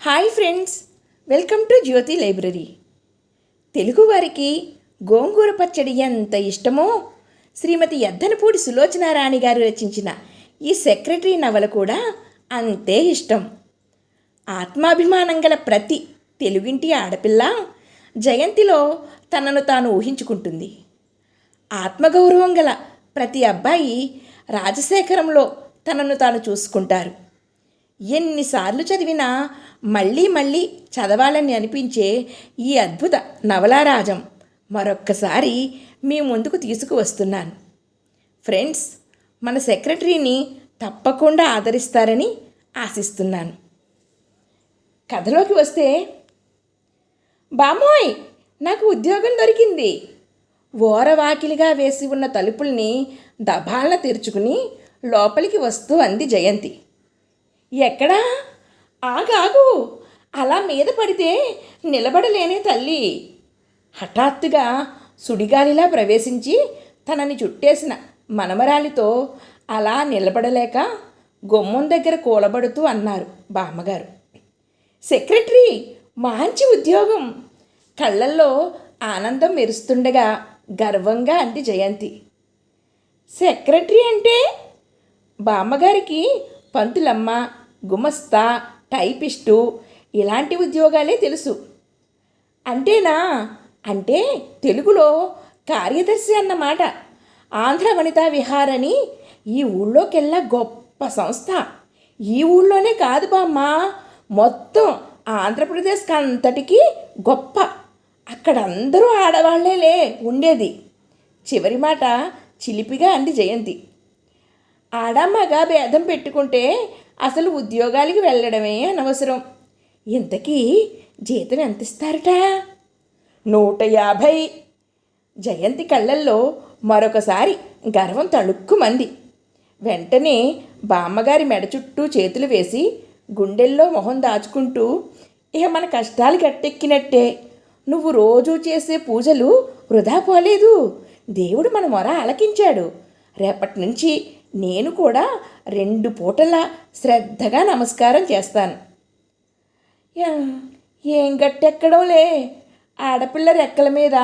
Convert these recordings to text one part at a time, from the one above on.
Hi friends welcome to Jyothi library. తెలుగువారికి గోంగూర పచ్చడి ఎంత ఇష్టమో శ్రీమతి ఎద్దనపూడి సులోచనారాణి గారు రచించిన ఈ సెక్రటరీ నవల కూడా అంతే ఇష్టం. ఆత్మాభిమానం గల ప్రతి తెలుగింటి ఆడపిల్ల జయంతిలో తనను తాను ఊహించుకుంటుంది. ఆత్మగౌరవం గల ప్రతి అబ్బాయి రాజశేఖరంలో తనను తాను చూసుకుంటారు. ఎన్నిసార్లు చదివినా మళ్ళీ మళ్ళీ చదవాలని అనిపించే ఈ అద్భుత నవలారాజం మరొక్కసారి మీ ముందుకు తీసుకువస్తున్నాను. ఫ్రెండ్స్ మన సెక్రటరీని తప్పకుండా ఆదరిస్తారని ఆశిస్తున్నాను. కథలోకి వస్తే బామోయ్ నాకు ఉద్యోగం దొరికింది. ఓరవాకిలిగా వేసి ఉన్న తలుపుల్ని దభాలన తెరుచుకుని లోపలికి వస్తూ అంది జయంతి. ఎక్కడా? ఆగాగు. అలా మీద పడితే నిలబడలేనే తల్లి. హఠాత్తుగా సుడిగాలిలా ప్రవేశించి తనని చుట్టేసిన మనమరాలితో అలా నిలబడలేక గుమ్మం దగ్గర కూలబడుతూ అన్నారు బామ్మగారు. సెక్రటరీ మంచి ఉద్యోగం. కళ్ళల్లో ఆనందం మెరుస్తుండగా గర్వంగా అంది జయంతి. సెక్రటరీ అంటే? బామ్మగారికి పంతులమ్మ గుమస్తా టైపిస్టు ఇలాంటి ఉద్యోగాలే తెలుసు. అంటేనా అంటే తెలుగులో కార్యదర్శి అన్నమాట. ఆంధ్ర వనితా విహార్ అని ఈ ఊళ్ళోకెల్లా గొప్ప సంస్థ. ఈ ఊళ్ళోనే కాదు బామ్మ మొత్తం ఆంధ్రప్రదేశ్కి అంతటికీ గొప్ప. అక్కడ అందరూ ఆడవాళ్ళేలే ఉండేది. చివరి మాట చిలిపిగా అంది జయంతి. ఆడమ్మగా భేదం పెట్టుకుంటే అసలు ఉద్యోగాలకి వెళ్ళడమే అనవసరం. ఇంతకీ జీతం ఎంత ఇస్తారట నూట యాభై. జయంతి కళ్ళల్లో మరొకసారి గర్వం తళుక్కుమంది. వెంటనే బామ్మగారి మెడ చుట్టూ చేతులు వేసి గుండెల్లో మొహం దాచుకుంటూ ఇక మన కష్టాలు గట్టెక్కినట్టే. నువ్వు రోజూ చేసే పూజలు వృధా పోలేదు. దేవుడు మన మొర ఆలకించాడు. రేపటి నుంచి నేను కూడా రెండు పూటలా శ్రద్ధగా నమస్కారం చేస్తాను. యా- ఏం గట్టెక్కడంలే? ఆడపిల్ల రెక్కల మీద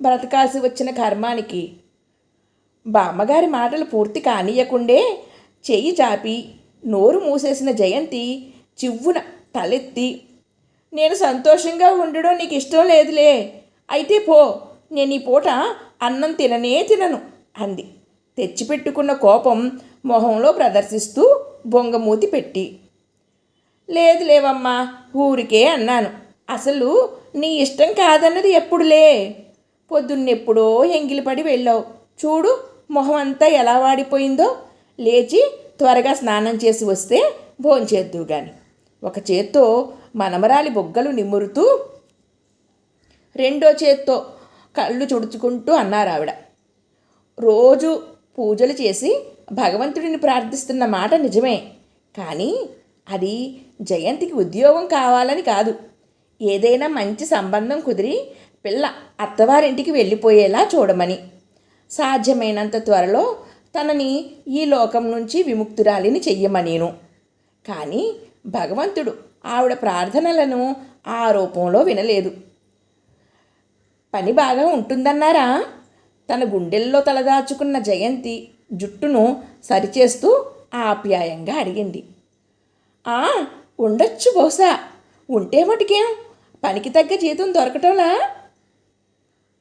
బ్రతకాల్సి వచ్చిన కర్మానికి. బామ్మగారి మాటలు పూర్తి కానియకుండే చెయ్యి చాపి నోరు మూసేసిన జయంతి చివ్వున తలెత్తి నేను సంతోషంగా ఉండడం నీకు ఇష్టం లేదులే. అయితే పో నేను ఈ పూట అన్నం తిననే తినను అంది. తెచ్చిపెట్టుకున్న కోపం మొహంలో ప్రదర్శిస్తూ బొంగమూతి పెట్టి. లేదు లేవమ్మా ఊరికే అన్నాను. అసలు నీ ఇష్టం కాదన్నది ఎప్పుడులే? పొద్దున్నెప్పుడో ఎంగిలిపడి వెళ్ళావు. చూడు మొహం అంతా ఎలా వాడిపోయిందో. లేచి త్వరగా స్నానం చేసి వస్తే భోంచేద్దు గాని. ఒక చేత్తో మనమరాలి బొగ్గలు నిమురుతూ రెండో చేత్తో కళ్ళు చుడుచుకుంటూ అన్నారు ఆవిడ రోజు పూజలు చేసి భగవంతుడిని ప్రార్థిస్తున్న మాట నిజమే. కానీ అది జయంతికి ఉద్యోగం కావాలని కాదు. ఏదైనా మంచి సంబంధం కుదిరి పిల్ల అత్తవారింటికి వెళ్ళిపోయేలా చూడమని. సాధ్యమైనంత త్వరలో తనని ఈ లోకం నుంచి విముక్తురాలిని చెయ్యమనేను. కానీ భగవంతుడు ఆవిడ ప్రార్థనలను ఆ రూపంలో వినలేదు. పని బాగా ఉంటుందన్నారా? తన గుండెల్లో తలదాచుకున్న జయంతి జుట్టును సరిచేస్తూ ఆప్యాయంగా అడిగింది. ఆ ఉండొచ్చు బహుశా. ఉంటే మటుకేం? పనికి తగ్గ జీతం దొరకటంలా?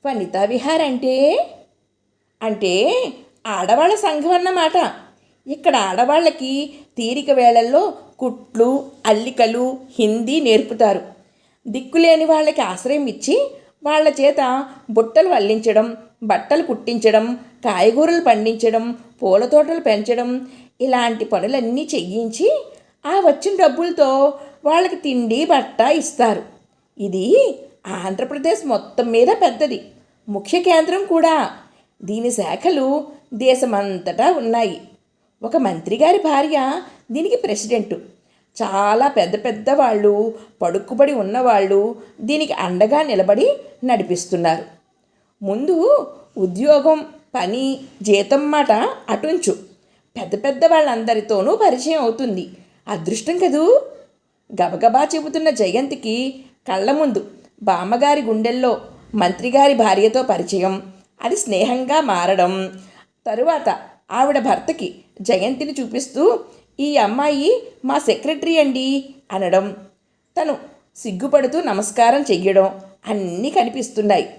వనితా విహార్ అంటే? అంటే ఆడవాళ్ళ సంఘం అన్నమాట. ఇక్కడ ఆడవాళ్ళకి తీరిక వేళల్లో కుట్లు అల్లికలు హిందీ నేర్పుతారు. దిక్కులేని వాళ్ళకి ఆశ్రయం ఇచ్చి వాళ్ళ చేత బుట్టలు వల్లించడం బట్టలు కుట్టించడం కాయగూరలు పండించడం పూల తోటలు పెంచడం ఇలాంటి పనులన్నీ చెయ్యించి ఆ వచ్చిన డబ్బులతో వాళ్ళకి తిండి బట్ట ఇస్తారు. ఇది ఆంధ్రప్రదేశ్ మొత్తం మీద పెద్దది. ముఖ్య కేంద్రం కూడా. దీని శాఖలు దేశమంతటా ఉన్నాయి. ఒక మంత్రి గారి భార్య దీనికి ప్రెసిడెంట్. చాలా పెద్ద పెద్ద వాళ్ళు పడుక్కుబడి ఉన్నవాళ్ళు దీనికి అండగా నిలబడి నడిపిస్తున్నారు. ముందు ఉద్యోగం పని జీతం మాట అటుంచు. పెద్ద పెద్ద వాళ్ళందరితోనూ పరిచయం అవుతుంది. అదృష్టం కదూ? గబగబా చెబుతున్న జయంతికి కళ్ళ ముందు బామ్మగారి గుండెల్లో మంత్రిగారి భార్యతో పరిచయం. అది స్నేహంగా మారడం. తరువాత ఆవిడ భర్తకి జయంతిని చూపిస్తూ ఈ అమ్మాయి మా సెక్రటరీ అండి అనడం. తను సిగ్గుపడుతూ నమస్కారం చెయ్యడం అన్నీ కనిపిస్తున్నాయి.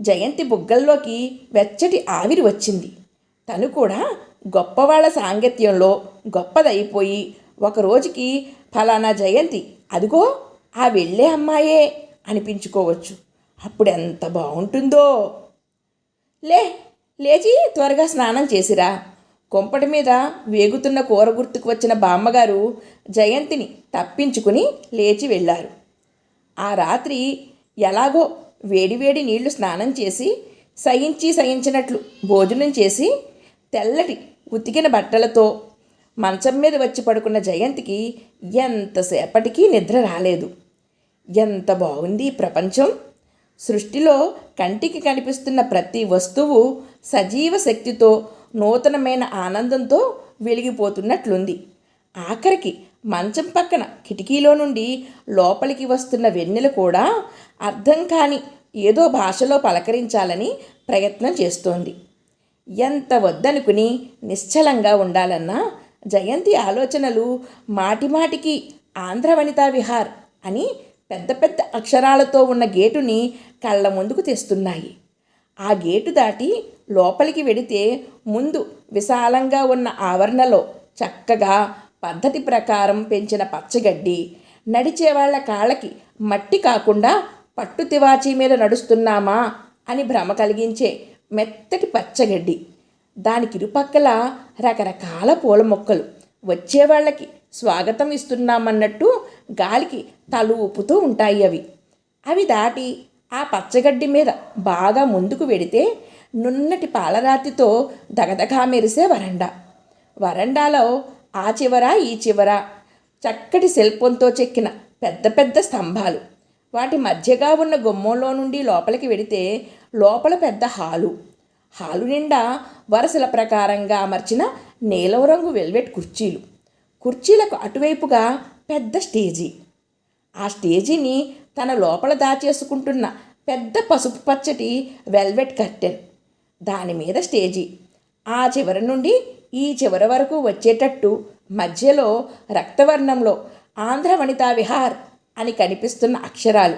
జయంతి బుగ్గల్లోకి వెచ్చటి ఆవిరి వచ్చింది. తను కూడా గొప్పవాళ్ళ సాంగత్యంలో గొప్పదైపోయి ఒక రోజుకి ఫలానా జయంతి అదిగో ఆ వెళ్ళే అమ్మాయే అనిపించుకోవచ్చు. అప్పుడు ఎంత బాగుంటుందో. లే లేచి త్వరగా స్నానం చేసిరా. కొంపటి మీద వేగుతున్న కూర గుర్తుకు వచ్చిన బామ్మగారు జయంతిని తప్పించుకుని లేచి వెళ్ళారు. ఆ రాత్రి ఎలాగో వేడివేడి నీళ్ళు స్నానం చేసి సహించి సహించినట్లు భోజనం చేసి తెల్లటి ఉతికిన బట్టలతో మంచం మీద వచ్చి పడుకున్న జయంతికి ఎంతసేపటికి నిద్ర రాలేదు. ఎంత బాగుంది ఈ ప్రపంచం! సృష్టిలో కంటికి కనిపిస్తున్న ప్రతి వస్తువు సజీవ శక్తితో నూతనమైన ఆనందంతో వెలిగిపోతున్నట్లుంది. ఆఖరికి మంచం పక్కన కిటికీలో నుండి లోపలికి వస్తున్న వెన్నెలు కూడా అర్థం కాని ఏదో భాషలో పలకరించాలని ప్రయత్నం చేస్తోంది. ఎంత వద్దనుకుని నిశ్చలంగా ఉండాలన్నా జయంతి ఆలోచనలు మాటిమాటికి ఆంధ్ర వనితా విహార్ అని పెద్ద పెద్ద అక్షరాలతో ఉన్న గేటుని కళ్ళ ముందుకు తెస్తున్నాయి. ఆ గేటు దాటి లోపలికి వెడితే ముందు విశాలంగా ఉన్న ఆవరణలో చక్కగా పద్ధతి ప్రకారం పెంచిన పచ్చగడ్డి నడిచే వాళ్ళ కాళ్ళకి మట్టి కాకుండా పట్టు తివాచీ మీద నడుస్తున్నామా అని భ్రమ కలిగించే మెత్తటి పచ్చగడ్డి. దానికి ఇరుపక్కల రకరకాల పూల మొక్కలు. వచ్చేవాళ్ళకి స్వాగతం ఇస్తున్నామన్నట్టు గాలికి తలు ఊపుతూ ఉంటాయి అవి. అవి దాటి ఆ పచ్చగడ్డి మీద బాగా ముందుకు వెడితే నున్నటి పాలరాతితో దగదగా మెరిసే వరండా. వరండాలో ఆ చివర ఈ చివర చక్కటి శిల్పంతో చెక్కిన పెద్ద పెద్ద స్తంభాలు. వాటి మధ్యగా ఉన్న గుమ్మంలో నుండి లోపలికి వెడితే లోపల పెద్ద హాలు. హాలు నిండా వరుసల ప్రకారంగా అమర్చిన నీలం రంగు వెల్వెట్ కుర్చీలు. కుర్చీలకు అటువైపుగా పెద్ద స్టేజీ. ఆ స్టేజీని తన లోపల దాచేసుకుంటున్న పెద్ద పసుపు పచ్చటి వెల్వెట్ కర్టెన్. దాని మీద స్టేజీ. ఆ చివరి నుండి ఈ చివరి వరకు వచ్చేటట్టు మధ్యలో రక్తవర్ణంలో ఆంధ్ర వనితా విహార్ అని కనిపిస్తున్న అక్షరాలు.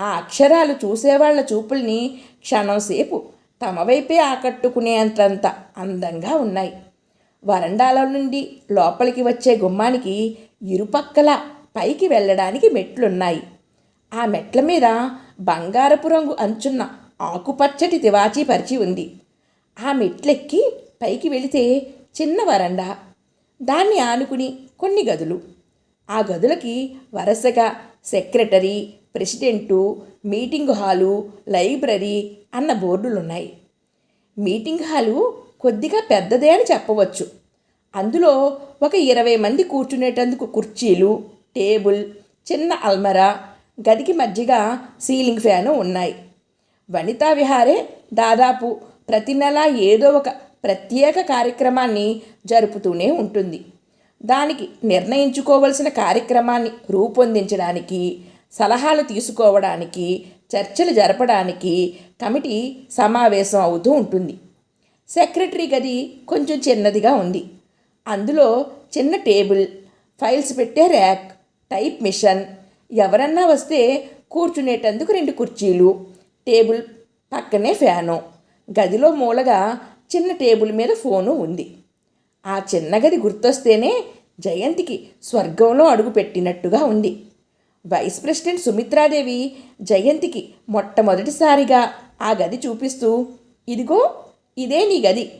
ఆ అక్షరాలు చూసేవాళ్ళ చూపుల్ని క్షణంసేపు తమ వైపే ఆకట్టుకునేంతంత అందంగా ఉన్నాయి. వరండాల నుండి లోపలికి వచ్చే గుమ్మానికి ఇరుపక్కల పైకి వెళ్ళడానికి మెట్లున్నాయి. ఆ మెట్ల మీద బంగారపు రంగు అంచున్న ఆకుపచ్చటి తివాచీ పరిచి ఉంది. ఆ మెట్లెక్కి పైకి వెళితే చిన్న వరండా. దాన్ని ఆనుకుని కొన్ని గదులు. ఆ గదులకి వరుసగా secretary president meeting hall library అన్న బోర్డులున్నాయి. మీటింగ్ హాలు కొద్దిగా పెద్దదే అని చెప్పవచ్చు. అందులో ఒక ఇరవై మంది కూర్చునేటందుకు కుర్చీలు టేబుల్ చిన్న అల్మరా గదికి మధ్యగా సీలింగ్ ఫ్యాను ఉన్నాయి. వనితా విహారే దాదాపు ప్రతి నెల ఏదో ఒక ప్రత్యేక కార్యక్రమాన్ని జరుపుతూనే ఉంటుంది. దానికి నిర్ణయించుకోవలసిన కార్యక్రమాన్ని రూపొందించడానికి సలహాలు తీసుకోవడానికి చర్చలు జరపడానికి కమిటీ సమావేశం అవుతూ ఉంటుంది. సెక్రటరీ గది కొంచెం చిన్నదిగా ఉంది. అందులో చిన్న టేబుల్ ఫైల్స్ పెట్టే ర్యాక్ టైప్ మిషన్ ఎవరన్నా వస్తే కూర్చునేటందుకు రెండు కుర్చీలు టేబుల్ పక్కనే ఫ్యాను గదిలో మూలగా చిన్న టేబుల్ మీద ఫోను ఉంది. ఆ చిన్న గది గుర్తొస్తేనే జయంతికి స్వర్గంలో అడుగుపెట్టినట్టుగా ఉంది. వైస్ ప్రెసిడెంట్ సుమిత్రాదేవి జయంతికి మొట్టమొదటిసారిగా ఆ గది చూపిస్తూ ఇదిగో ఇదే నీ గది.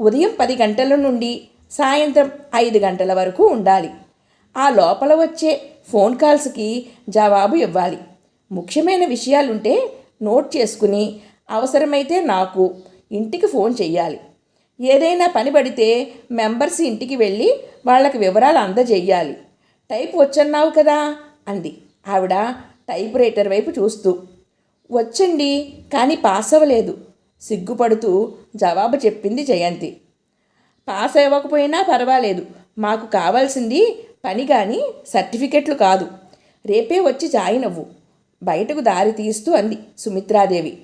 ఉదయం పది గంటల నుండి సాయంత్రం ఐదు గంటల వరకు ఉండాలి. ఆ లోపల వచ్చే ఫోన్ కాల్స్కి జవాబు ఇవ్వాలి. ముఖ్యమైన విషయాలుంటే నోట్ చేసుకుని అవసరమైతే నాకు ఇంటికి ఫోన్ చెయ్యాలి. ఏదైనా పని పడితే మెంబర్స్ ఇంటికి వెళ్ళి వాళ్ళకి వివరాలు అందజేయాలి. టైప్ వచ్చన్నావు కదా అంది. ఆవిడ టైప్ రైటర్ వైపు చూస్తూ వచ్చండి కానీ పాస్ అవ్వలేదు. సిగ్గుపడుతూ జవాబు చెప్పింది జయంతి. పాస్ అవ్వకపోయినా పర్వాలేదు. మాకు కావాల్సింది పని కానీ సర్టిఫికెట్లు కాదు. రేపే వచ్చి జాయిన్ అవ్వు. బయటకు దారి తీస్తూ అంది సుమిత్రాదేవి.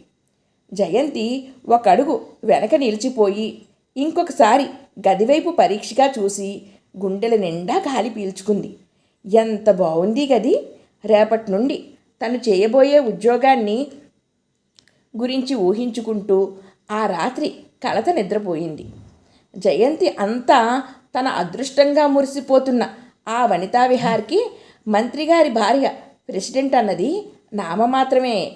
జయంతి ఒక అడుగు వెనక నిలిచిపోయి ఇంకొకసారి గదివైపు పరీక్షగా చూసి గుండెల నిండా గాలి పీల్చుకుంది. ఎంత బాగుంది గది? రేపటి నుండి తను చేయబోయే ఉద్యోగాన్ని గురించి ఊహించుకుంటూ ఆ రాత్రి కలత నిద్రపోయింది. జయంతి అంతా తన అదృష్టంగా మురిసిపోతున్న ఆ వనితా విహార్కి మంత్రిగారి భార్య ప్రెసిడెంట్ అన్నది నామమాత్రమే.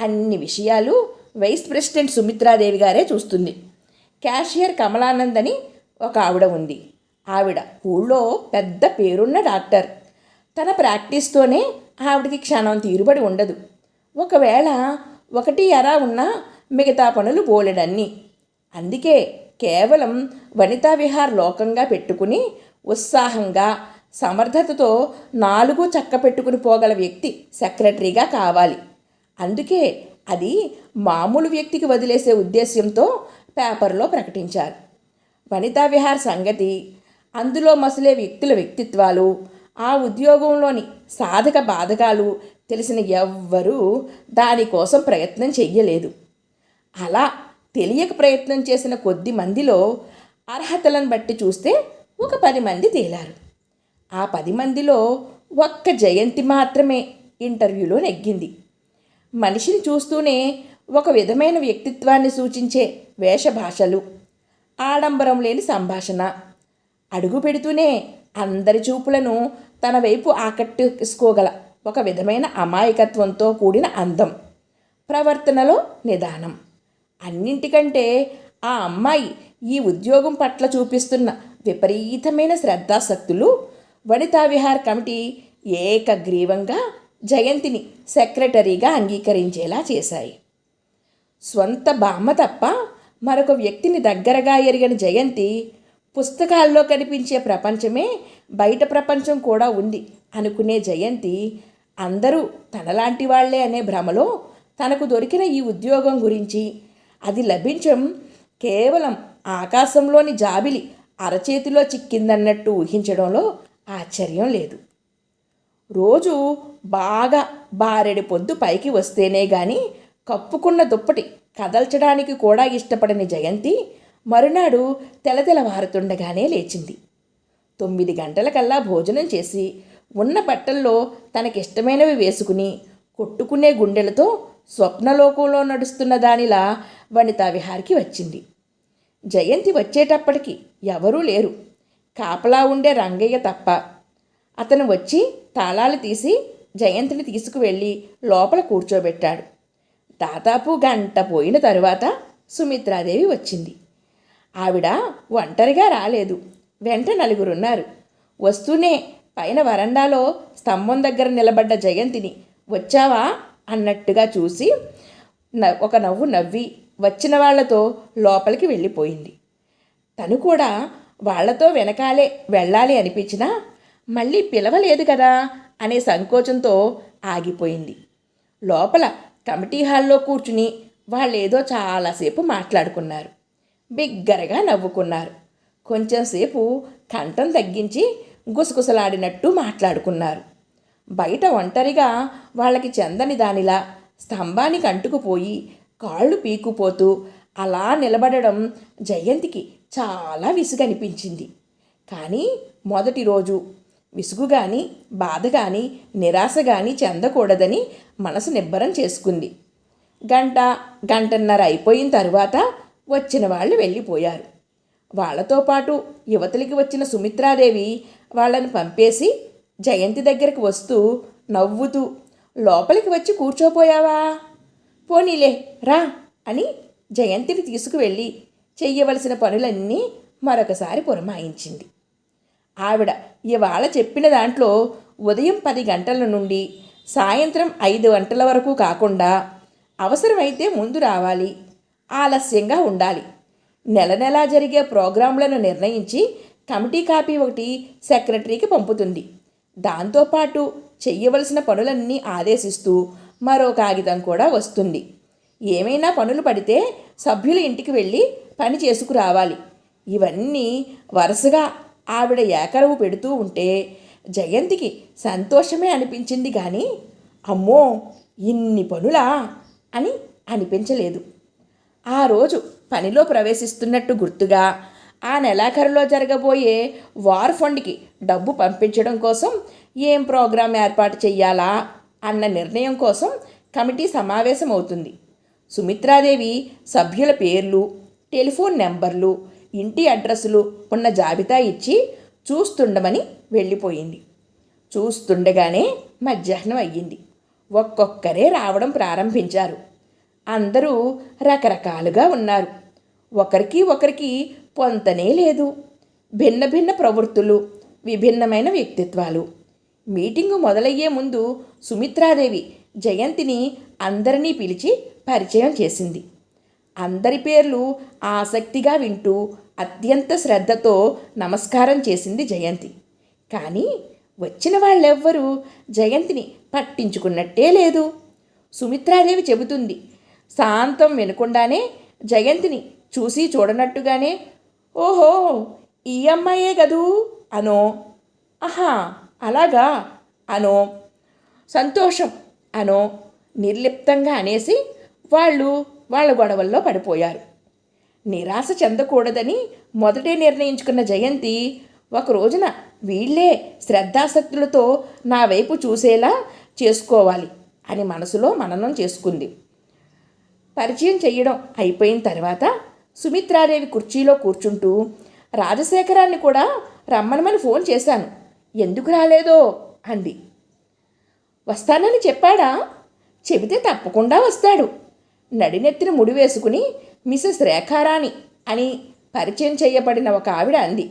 అన్ని విషయాలు వైస్ ప్రెసిడెంట్ సుమిత్రాదేవి గారే చూస్తుంది. క్యాషియర్ కమలానంద్ అని ఒక ఆవిడ ఉంది. ఆవిడ ఊళ్ళో పెద్ద పేరున్న డాక్టర్. తన ప్రాక్టీస్తోనే ఆవిడకి క్షణం తీరుబడి ఉండదు. ఒకవేళ ఒకటి ఎరా ఉన్నా మిగతా పనులు బోలెడన్ని. అందుకే కేవలం వనితా విహార్ లోకంగా పెట్టుకుని ఉత్సాహంగా సమర్థతతో నాలుగు చక్క పెట్టుకుని పోగల వ్యక్తి సెక్రటరీగా కావాలి. అందుకే అది మామూలు వ్యక్తికి వదిలేసే ఉద్దేశ్యంతో పేపర్లో ప్రకటించారు. వనితా విహార్ సంగతి అందులో మసలే వ్యక్తుల వ్యక్తిత్వాలు ఆ ఉద్యోగంలోని సాధక బాధకాలు తెలిసిన ఎవ్వరూ దానికోసం ప్రయత్నం చెయ్యలేదు. అలా తెలియక ప్రయత్నం చేసిన కొద్ది మందిలో అర్హతలను బట్టి చూస్తే ఒక పది మంది తేలారు. ఆ పది మందిలో ఒక్క జయంతి మాత్రమే ఇంటర్వ్యూలో నెగ్గింది. మనిషిని చూస్తూనే ఒక విధమైన వ్యక్తిత్వాన్ని సూచించే వేషభాషలు ఆడంబరం లేని సంభాషణ. అడుగు పెడుతూనే అందరి చూపులను తన వైపు ఆకట్టుకోగల ఒక విధమైన అమాయకత్వంతో కూడిన అందం ప్రవర్తనలో నిదానం. అన్నింటికంటే ఆ అమ్మాయి ఈ ఉద్యోగం పట్ల చూపిస్తున్న విపరీతమైన శ్రద్ధాశక్తులు వనితా విహార్ కమిటీ ఏకగ్రీవంగా జయంతిని సెక్రటరీగా అంగీకరించేలా చేశాయి. స్వంత బామ్మ తప్ప మరొక వ్యక్తిని దగ్గరగా ఎరిగిన జయంతి పుస్తకాల్లో కనిపించే ప్రపంచమే బయట ప్రపంచం కూడా ఉంది అనుకునే జయంతి అందరూ తనలాంటి వాళ్ళే అనే భ్రమలో తనకు దొరికిన ఈ ఉద్యోగం గురించి అది లభించం కేవలం ఆకాశంలోని జాబిలి అరచేతిలో చిక్కిందన్నట్టు ఊహించడంలో ఆశ్చర్యం లేదు. రోజు బాగా బారెడి పొద్దు పైకి వస్తేనే కానీ కప్పుకున్న దుప్పటి కదల్చడానికి కూడా ఇష్టపడని జయంతి మరునాడు తెలతెలవారుతుండగానే లేచింది. తొమ్మిది గంటలకల్లా భోజనం చేసి ఉన్న బట్టల్లో తనకిష్టమైనవి వేసుకుని కొట్టుకునే గుండెలతో స్వప్నలోకంలో నడుస్తున్న దానిలా వనితా విహార్కి వచ్చింది. జయంతి వచ్చేటప్పటికి ఎవరూ లేరు. కాపలా ఉండే రంగయ్య తప్ప. అతను వచ్చి తాళాలు తీసి జయంతిని తీసుకువెళ్ళి లోపల కూర్చోబెట్టాడు. దాదాపు గంట పోయిన తరువాత సుమిత్రాదేవి వచ్చింది. ఆవిడ ఒంటరిగా రాలేదు. వెంట నలుగురున్నారు. వస్తూనే పైన వరండాలో స్తంభం దగ్గర నిలబడ్డ జయంతిని వచ్చావా అన్నట్టుగా చూసి న- ఒక నవ్వు నవ్వి వచ్చిన వాళ్ళతో లోపలికి వెళ్ళిపోయింది. తను కూడా వాళ్ళతో వెనకాలే వెళ్ళాలి అనిపించినా మళ్ళీ పిలవలేదు కదా అనే సంకోచంతో ఆగిపోయింది. లోపల కమిటీ హాల్లో కూర్చుని వాళ్ళేదో చాలాసేపు మాట్లాడుకున్నారు. బిగ్గరగా నవ్వుకున్నారు. కొంచెంసేపు కంఠం తగ్గించి గుసగుసలాడినట్టు మాట్లాడుకున్నారు. బయట ఒంటరిగా వాళ్ళకి చెందని దానిలా స్తంభానికి అంటుకుపోయి కాళ్ళు పీకుపోతూ అలా నిలబడడం జయంతికి చాలా విసుగనిపించింది. కానీ మొదటి రోజు విసుగు కానీ బాధ కానీ నిరాశ కానీ చెందకూడదని మనసు నిబ్బరం చేసుకుంది. గంట గంటన్నర అయిపోయిన తరువాత వచ్చిన వాళ్ళు వెళ్ళిపోయారు. వాళ్ళతో పాటు యువతలకి వచ్చిన సుమిత్రాదేవి వాళ్ళని పంపేసి జయంతి దగ్గరికి వస్తూ నవ్వుతూ లోపలికి వచ్చి కూర్చోపోయావా? పోనీలే రా అని జయంతిని తీసుకువెళ్ళి చెయ్యవలసిన పనులన్నీ మరొకసారి పురమాయించింది. ఆవిడ ఇవాళ చెప్పిన దాంట్లో ఉదయం పది గంటల నుండి సాయంత్రం ఐదు గంటల వరకు కాకుండా అవసరమైతే ముందు రావాలి ఆలస్యంగా ఉండాలి. నెల నెలా జరిగే ప్రోగ్రాంలను నిర్ణయించి కమిటీ కాపీ ఒకటి సెక్రటరీకి పంపుతుంది. దాంతోపాటు చెయ్యవలసిన పనులన్నీ ఆదేశిస్తూ మరో కాగితం కూడా వస్తుంది. ఏమైనా పనులు పడితే సభ్యుల ఇంటికి వెళ్ళి పని చేసుకురావాలి. ఇవన్నీ వరుసగా ఆవిడ ఏకరవు పెడుతూ ఉంటే జయంతికి సంతోషమే అనిపించింది కానీ అమ్మో ఇన్ని పనులా? అని అనిపించలేదు. ఆ రోజు పనిలో ప్రవేశిస్తున్నట్టు గుర్తుగా ఆ నెలాఖరులో జరగబోయే వార్ ఫండ్కి డబ్బు పంపించడం కోసం ఏం ప్రోగ్రాం ఏర్పాటు చెయ్యాలా అన్న నిర్ణయం కోసం కమిటీ సమావేశం అవుతుంది సుమిత్రాదేవి సభ్యుల పేర్లు టెలిఫోన్ నెంబర్లు ఇంటి అడ్రస్సులు ఉన్న జాబితా ఇచ్చి చూస్తుండమని వెళ్ళిపోయింది. చూస్తుండగానే మధ్యాహ్నం అయ్యింది. ఒక్కొక్కరే రావడం ప్రారంభించారు. అందరూ రకరకాలుగా ఉన్నారు. ఒకరికి ఒకరికి పొంతనే లేదు. భిన్న భిన్న ప్రవృత్తులు విభిన్నమైన వ్యక్తిత్వాలు. మీటింగు మొదలయ్యే ముందు సుమిత్రాదేవి జయంతిని అందరినీ పిలిచి పరిచయం చేసింది. అందరి పేర్లు ఆసక్తిగా వింటూ అత్యంత శ్రద్ధతో నమస్కారం చేసింది జయంతి. కానీ వచ్చిన వాళ్ళెవ్వరూ జయంతిని పట్టించుకున్నట్టే లేదు. సుమిత్రాదేవి చెబుతుంది శాంతం వినకుండానే జయంతిని చూసి చూడనట్టుగానే ఓహో ఈ అమ్మాయే గదూ అనో. ఆహా అలాగా? అనో. సంతోషం. అనో. నిర్లిప్తంగా అనేసి వాళ్ళు వాళ్ళ గొడవల్లో పడిపోయారు. నిరాశ చెందకూడదని మొదటే నిర్ణయించుకున్న జయంతి ఒక రోజున వీళ్ళే శ్రద్ధాసక్తులతో నా వైపు చూసేలా చేసుకోవాలి అని మనసులో మననం చేసుకుంది. పరిచయం చేయడం అయిపోయిన తర్వాత సుమిత్రాదేవి కుర్చీలో కూర్చుంటూ రాజశేఖరాన్ని కూడా రమ్మనమని ఫోన్ చేశాను. ఎందుకు రాలేదో? అంది. వస్తానని చెప్పాడా? చెబితే తప్పకుండా వస్తాడు. నడినెత్తిన ముడి వేసుకుని మిసెస్ రేఖారాణి అని పరిచయం చేయబడిన ఒక ఆవిడ అంది.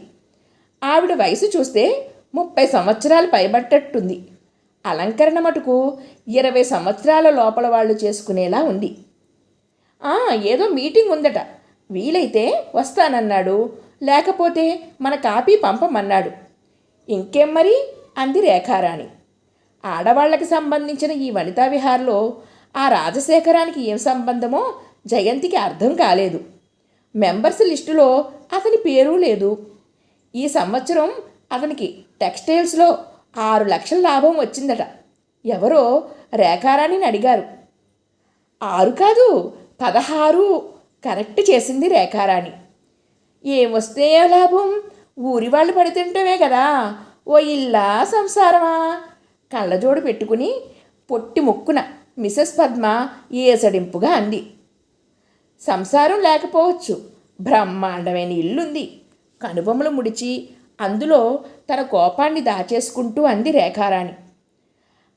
ఆవిడ వయసు చూస్తే ముప్పై సంవత్సరాలు పైబట్టట్టుంది. అలంకరణ మటుకు ఇరవై సంవత్సరాల లోపల వాళ్ళు చేసుకునేలా ఉంది. "ఆ, ఏదో మీటింగ్ ఉందట. వీలైతే వస్తానన్నాడు. లేకపోతే మన కాపీ పంపమన్నాడు. ఇంకేం మరి? అంది రేఖారాణి. ఆడవాళ్ళకు సంబంధించిన ఈ వనితా విహార్లో ఆ రాజశేఖరానికి ఏం సంబంధమో జయంతికి అర్థం కాలేదు. మెంబర్స్ లిస్టులో అతని పేరు లేదు. ఈ సంవత్సరం అతనికి టెక్స్టైల్స్లో ఆరు లక్షల లాభం వచ్చిందట. ఎవరో రేఖారాణిని అడిగారు. ఆరు కాదు పదహారు కరెక్ట్ చేసింది రేఖారాణి. ఏమొస్తే లాభం? ఊరి వాళ్ళు పడితింటమే కదా. ఓ ఇల్లా సంసారమా? కళ్ళజోడు పెట్టుకుని పొట్టి ముక్కున మిసెస్ పద్మ ఏసడింపుగా అంది. సంసారం లేకపోవచ్చు. బ్రహ్మాండమైన ఇల్లుంది కనుబొమ్మలు ముడిచి అందులో తన కోపాన్ని దాచేసుకుంటూ అంది రేఖారాణి.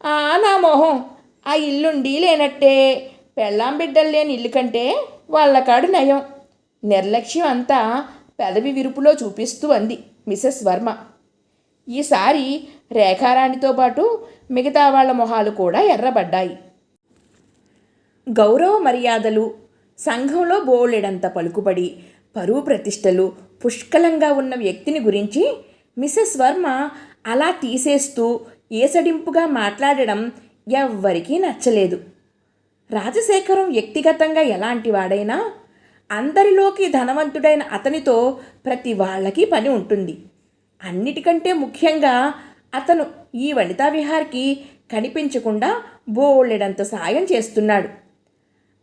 ఆ నా మొహం ఆ ఇల్లుండి లేనట్టే పెళ్ళాం బిడ్డలు లేని ఇల్లు కంటే వాళ్ళకాడు నయం. నిర్లక్ష్యం అంతా పెదవి విరుపులో చూపిస్తూ అంది మిసెస్ వర్మ. ఈసారి రేఖారాణితో పాటు మిగతా వాళ్ళ మొహాలు కూడా ఎర్రబడ్డాయి. గౌరవ మర్యాదలు సంఘంలో బోలెడంత పలుకుబడి పరువు ప్రతిష్టలు పుష్కలంగా ఉన్న వ్యక్తిని గురించి మిసెస్ వర్మ అలా తీసేస్తూ ఏసడింపుగా మాట్లాడడం ఎవ్వరికీ నచ్చలేదు. రాజశేఖరం వ్యక్తిగతంగా ఎలాంటి వాడైనా అందరిలోకి ధనవంతుడైన అతనితో ప్రతి వాళ్ళకి పని ఉంటుంది. అన్నిటికంటే ముఖ్యంగా అతను ఈ వనితా విహార్కి కనిపించకుండా బోలెడంత సాయం చేస్తున్నాడు.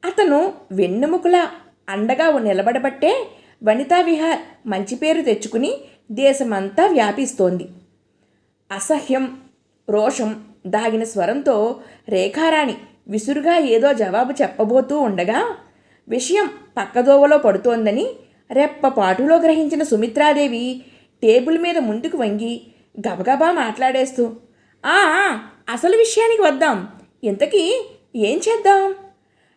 అతను వెన్నెముకలా అండగా నిలబడబట్టే వనితా విహార్ మంచి పేరు తెచ్చుకుని దేశమంతా వ్యాపిస్తోంది. అసహ్యం రోషం దాగిన స్వరంతో రేఖారాణి విసురుగా ఏదో జవాబు చెప్పబోతూ ఉండగా విషయం పక్కదోవలో పడుతోందని రెప్పపాటులో గ్రహించిన సుమిత్రాదేవి టేబుల్ మీద ముందుకు వంగి గబగబా మాట్లాడేస్తూ "ఆ, ఆ, అసలు విషయానికి వద్దాం. ఇంతకీ ఏం చేద్దాం?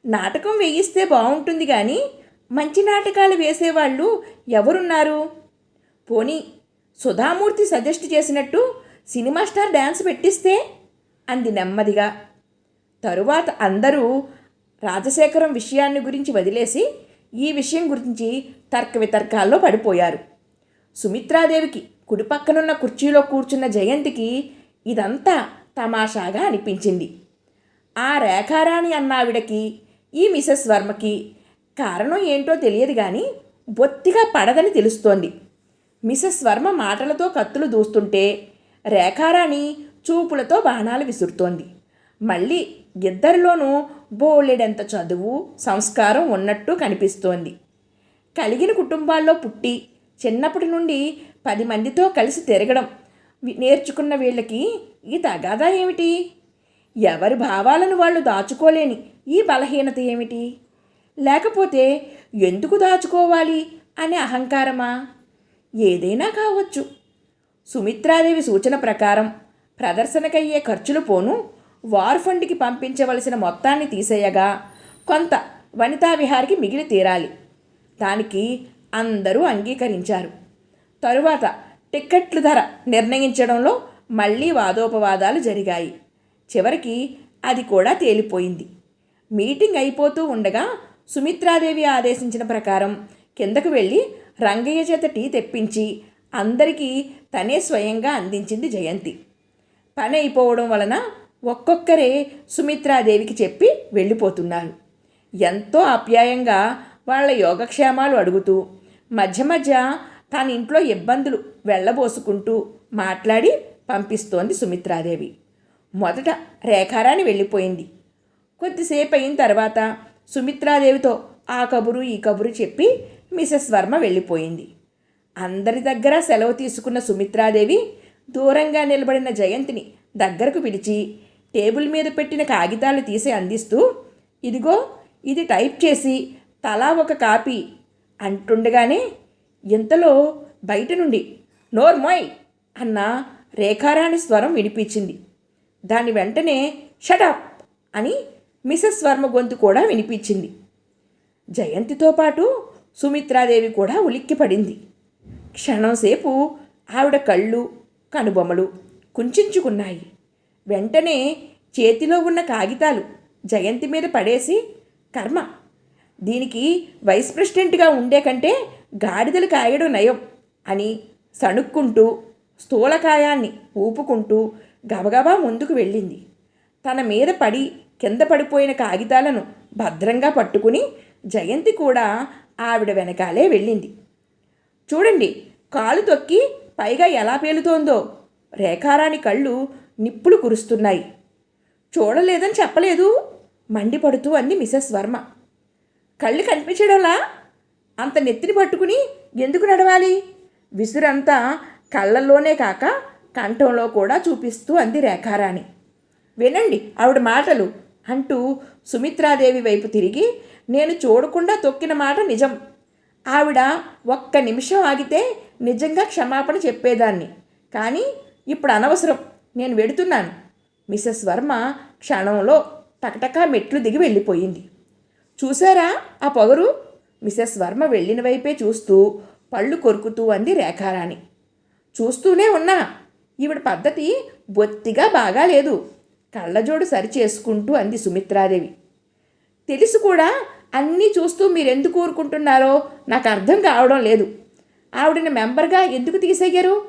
నాటకం వేయిస్తే బాగుంటుంది కానీ మంచి నాటకాలు వేసేవాళ్ళు ఎవరున్నారు? పోనీ సుధామూర్తి సజెస్ట్ చేసినట్టు సినిమా స్టార్ డ్యాన్స్ పెట్టిస్తే? అంది నెమ్మదిగా. తరువాత అందరూ రాజశేఖరం విషయాన్ని గురించి వదిలేసి ఈ విషయం గురించి తర్క వితర్కాల్లో పడిపోయారు. సుమిత్రాదేవికి కుడి పక్కనున్న కుర్చీలో కూర్చున్న జయంతికి ఇదంతా తమాషాగా అనిపించింది. ఆ రేఖారాణి అన్నావిడకి ఈ మిసెస్ వర్మకి కారణం ఏంటో తెలియదు కానీ బొత్తిగా పడదని తెలుస్తోంది. మిసెస్ వర్మ మాటలతో కత్తులు దూస్తుంటే రేఖారాణి చూపులతో బాణాలు విసురుతోంది. మళ్ళీ ఇద్దరిలోనూ బోలెడంత చదువు సంస్కారం ఉన్నట్టు కనిపిస్తోంది. కలిగిన కుటుంబాల్లో పుట్టి చిన్నప్పటి నుండి పది మందితో కలిసి తిరగడం నేర్చుకున్న వీళ్ళకి ఈ తగాదా ఏమిటి? ఎవరి భావాలను వాళ్ళు దాచుకోలేని ఈ బలహీనత ఏమిటి? లేకపోతే ఎందుకు దాచుకోవాలి అనే అహంకారమా? ఏదైనా కావచ్చు. సుమిత్రాదేవి సూచన ప్రకారం ప్రదర్శనకయ్యే ఖర్చులు పోను. వార్ ఫండ్కి పంపించవలసిన మొత్తాన్ని తీసేయగా కొంత వనితా విహారికి మిగిలి తీరాలి. దానికి అందరూ అంగీకరించారు. తరువాత టిక్కెట్ల ధర నిర్ణయించడంలో మళ్ళీ వాదోపవాదాలు జరిగాయి. చివరికి అది కూడా తేలిపోయింది. మీటింగ్ అయిపోతూ ఉండగా సుమిత్రాదేవి ఆదేశించిన ప్రకారం కిందకు వెళ్ళి రంగయ్య చేత టీ తెప్పించి అందరికీ తనే స్వయంగా అందించింది జయంతి. పని అయిపోవడం వలన ఒక్కొక్కరే సుమిత్రాదేవికి చెప్పి వెళ్ళిపోతున్నారు. ఎంతో ఆప్యాయంగా వాళ్ళ యోగక్షేమాలు అడుగుతూ మధ్య మధ్య తన ఇంట్లో ఇబ్బందులు వెళ్ళబోసుకుంటూ మాట్లాడి పంపిస్తోంది సుమిత్రాదేవి. మొదట రేఖారాణి వెళ్ళిపోయింది. కొద్దిసేపు అయిన తర్వాత సుమిత్రాదేవితో ఆ కబురు ఈ కబురు చెప్పి మిసెస్ వర్మ వెళ్ళిపోయింది. అందరి దగ్గర సెలవు తీసుకున్న సుమిత్రాదేవి దూరంగా నిలబడిన జయంతిని దగ్గరకు పిలిచి టేబుల్ మీద పెట్టిన కాగితాలు తీసి అందిస్తూ ఇదిగో ఇది టైప్ చేసి తలా ఒక కాపీ అంటుండగానే ఇంతలో బయట నుండి నోర్మోయ్ అన్న రేఖారాణి స్వరం వినిపించింది. దాని వెంటనే షటప్ అని మిసెస్ వర్మ గొంతు కూడా వినిపించింది. జయంతితో పాటు సుమిత్రాదేవి కూడా ఉలిక్కిపడింది. క్షణంసేపు ఆవిడ కళ్ళు కనుబొమ్మలు కుంచుకున్నాయి. వెంటనే చేతిలో ఉన్న కాగితాలు జయంతి మీద పడేసి కర్మ దీనికి వైస్ ప్రెసిడెంట్గా ఉండే కంటే గాడిదలు కాయడం నయం అని సణుక్కుంటూ స్థూలకాయాన్ని ఊపుకుంటూ గబగబా ముందుకు వెళ్ళింది. తన మీద పడి కింద పడిపోయిన కాగితాలను భద్రంగా పట్టుకుని జయంతి కూడా ఆవిడ వెనకాలే వెళ్ళింది. చూడండి కాలు తొక్కి పైగా ఎలా పేలుతోందో. రేఖారాణి కళ్ళు నిప్పులు కురుస్తున్నాయి. చూడలేదని చెప్పలేదు. మండిపడుతూ అంది మిసెస్ వర్మ. కళ్ళు కనిపించడంలా? అంత నెత్తిని పట్టుకుని ఎందుకు నడవాలి? విసురంతా కళ్ళల్లోనే కాక కంఠంలో కూడా చూపిస్తూ అంది రేఖారాణి. వినండి ఆవిడ మాటలు అంటూ సుమిత్రాదేవి వైపు తిరిగి నేను చూడకుండా తొక్కిన మాట నిజం. ఆవిడ ఒక్క నిమిషం ఆగితే నిజంగా క్షమాపణ చెప్పేదాన్ని. కానీ ఇప్పుడు అనవసరం. నేను వెడుతున్నాను. మిసెస్ వర్మ క్షణంలో టకటకా మెట్లు దిగి వెళ్ళిపోయింది. చూసారా ఆ పొగరు? మిసెస్ వర్మ వెళ్ళిన వైపే చూస్తూ పళ్ళు కొరుకుతూ అంది రేఖారాణి. చూస్తూనే ఉన్నా. ఈవిడ పద్ధతి బొత్తిగా బాగాలేదు. కళ్ళజోడు సరి చేసుకుంటూ అంది సుమిత్రాదేవి. తెలుసు కూడా అన్నీ చూస్తూ మీరెందుకు ఊరుకుంటున్నారో నాకు అర్థం కావడం లేదు. ఆవిడని మెంబర్గా ఎందుకు తీసేయరు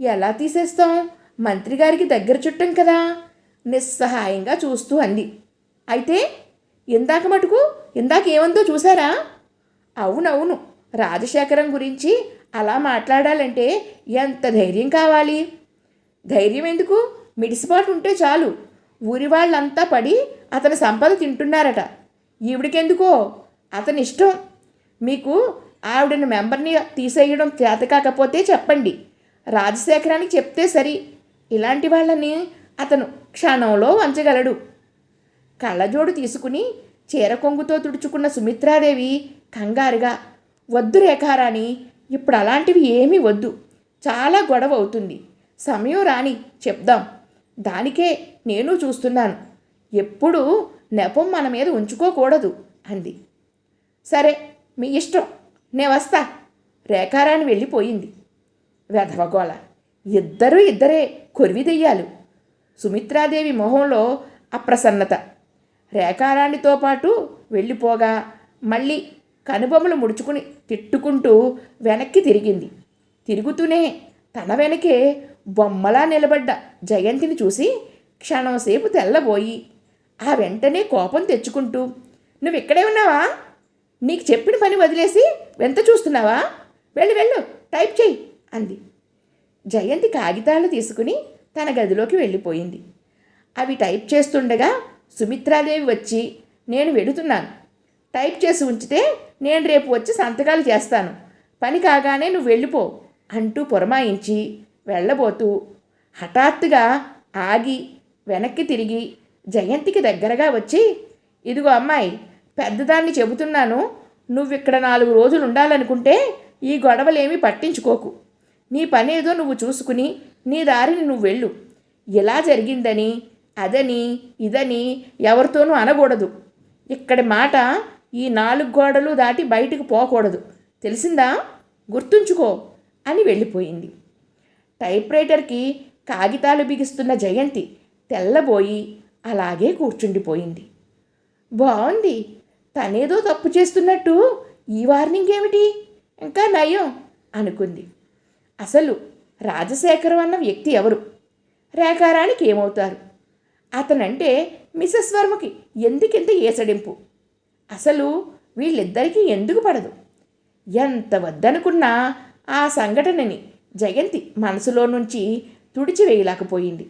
ఎలా తీసేస్తాం? మంత్రి గారికి దగ్గర చుట్టం కదా? నిస్సహాయంగా చూస్తూ అంది. అయితే ఇందాక మటుకు ఇందాక ఏమందో చూసారా? అవునవును రాజశేఖరం గురించి అలా మాట్లాడాలంటే ఎంత ధైర్యం కావాలి? ధైర్యం ఎందుకు? మిడిసిపాటు ఉంటే చాలు. ఊరి వాళ్ళంతా పడి అతని సంపద తింటున్నారట. ఈవిడికెందుకో? అతని ఇష్టం మీకు ఆవిడని మెంబర్ని తీసేయడం చేత కాకపోతే చెప్పండి. రాజశేఖరానికి చెప్తే సరి. ఇలాంటి వాళ్ళని అతను క్షణంలో వంచగలడు. కళ్ళజోడు తీసుకుని చీర కొంగుతో తుడుచుకున్న సుమిత్రాదేవి కంగారుగా వద్దు రేఖారాణి ఇప్పుడు అలాంటివి ఏమీ వద్దు. చాలా గొడవ అవుతుంది. సమయం రాని. చెప్దాం. దానికే నేను చూస్తున్నాను. ఎప్పుడూ నెపం మన మీద ఉంచుకోకూడదు అంది. సరే మీ ఇష్టం. నే వస్తా. రేఖారాణి వెళ్ళిపోయింది. వెధవగోళ ఇద్దరూ ఇద్దరే కొరివిదెయ్యాలు. సుమిత్రాదేవి మొహంలో అప్రసన్నత. రేఖారాణితో పాటు వెళ్ళిపోగా మళ్ళీ కనుబొమ్మలు ముడుచుకుని తిట్టుకుంటూ వెనక్కి తిరిగింది. తిరుగుతూనే తన వెనకే బొమ్మలా నిలబడ్డ జయంతిని చూసి క్షణంసేపు తెల్లబోయి ఆ వెంటనే కోపం తెచ్చుకుంటూ నువ్వు ఇక్కడే ఉన్నావా? నీకు చెప్పిన పని వదిలేసి వెంత చూస్తున్నావా? వెళ్ళు వెళ్ళు టైప్ చెయ్యి అంది. జయంతి కాగితాలు తీసుకుని తన గదిలోకి వెళ్ళిపోయింది. అవి టైప్ చేస్తుండగా సుమిత్రాదేవి వచ్చి నేను వెడుతున్నాను టైప్ చేసి ఉంచితే నేను రేపు వచ్చి సంతకాలు చేస్తాను. పని కాగానే నువ్వు వెళ్ళిపో అంటూ పురమాయించి వెళ్ళబోతూ హఠాత్తుగా ఆగి వెనక్కి తిరిగి జయంతికి దగ్గరగా వచ్చి ఇదిగో అమ్మాయి పెద్దదాన్ని చెబుతున్నాను. నువ్విక్కడ నాలుగు రోజులు ఉండాలనుకుంటే ఈ గొడవలేమీ పట్టించుకోకు. నీ పనేదో నువ్వు చూసుకుని నీ దారిని నువ్వు వెళ్ళు. ఇలా జరిగిందని అదని ఇదని ఎవరితోనూ అనకూడదు. ఇక్కడి మాట ఈ నాలుగు గోడలు దాటి బయటకు పోకూడదు. తెలిసిందా? గుర్తుంచుకో అని వెళ్ళిపోయింది. టైప్రైటర్కి కాగితాలు బిగిస్తున్న జయంతి తెల్లబోయి అలాగే కూర్చుండిపోయింది. బాగుంది తనేదో తప్పు చేస్తున్నట్టు ఈ వార్నింగ్ ఏమిటి? ఇంకా నయం అనుకుంది. అసలు రాజశేఖరం అన్న వ్యక్తి ఎవరు? రేఖారానికి ఏమవుతారు? అతనంటే మిసెస్ వర్మకి ఎందుకింత ఏసడింపు? అసలు వీళ్ళిద్దరికీ ఎందుకు పడదు? ఎంత వద్దనుకున్నా ఆ సంఘటనని జయంతి మనసులో నుంచి తుడిచివేయలేకపోయింది.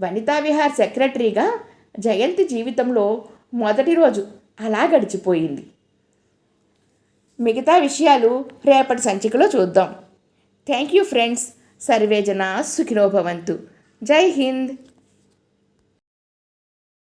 వనితా విహార్ సెక్రటరీగా జయంతి జీవితంలో మొదటి రోజు అలా గడిచిపోయింది. మిగతా విషయాలు రేపటి సంచికలో చూద్దాం. Thank you friends. సర్వేజన సుఖినోభవంతు. జై హింద్.